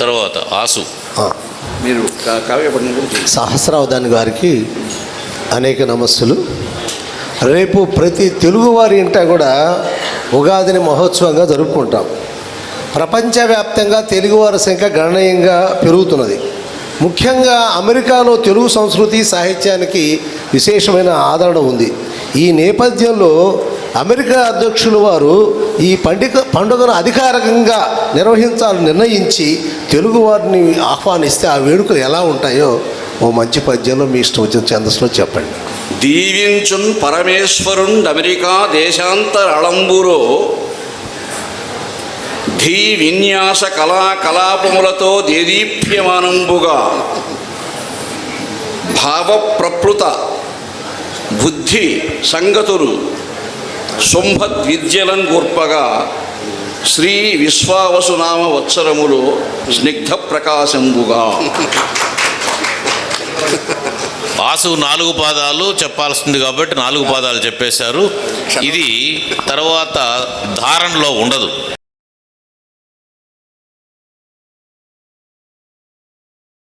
తర్వాత ఆసు. మీరు సహస్రావధాని గారికి అనేక నమస్సులు. రేపు ప్రతి తెలుగువారి ఇంట కూడా ఉగాదిని మహోత్సవంగా జరుపుకుంటాం. ప్రపంచవ్యాప్తంగా తెలుగువారి సంఖ్య గణనీయంగా పెరుగుతున్నది. ముఖ్యంగా అమెరికాలో తెలుగు సంస్కృతి సాహిత్యానికి విశేషమైన ఆదరణ ఉంది. ఈ నేపథ్యంలో అమెరికా అధ్యక్షులు వారు ఈ పండుగ పండుగను అధికారికంగా నిర్వహించాలని నిర్ణయించి తెలుగు వారిని ఆహ్వానిస్తే ఆ వేడుకలు ఎలా ఉంటాయో ఓ మంచి పద్యంలో మీ ఇష్టం వచ్చిన ఛందస్సులో చెప్పండి. దీవించున్ పరమేశ్వరుండ్ అమెరికా దేశాంతర అళంబులో ధీ విన్యాస కళా కలాపములతో దేదీప్యమానంబుగా భావప్రప్లుత బుద్ధి సంగతులు శుంభద్విద్యలం గూర్పగా శ్రీ విశ్వావసునామ వత్సరములు స్నిగ్ధ ప్రకాశంబుగా. వాసు నాలుగు పాదాలు చెప్పాల్సింది కాబట్టి నాలుగు పాదాలు చెప్పేశారు. ఇది తర్వాత ధారణలో ఉండదు.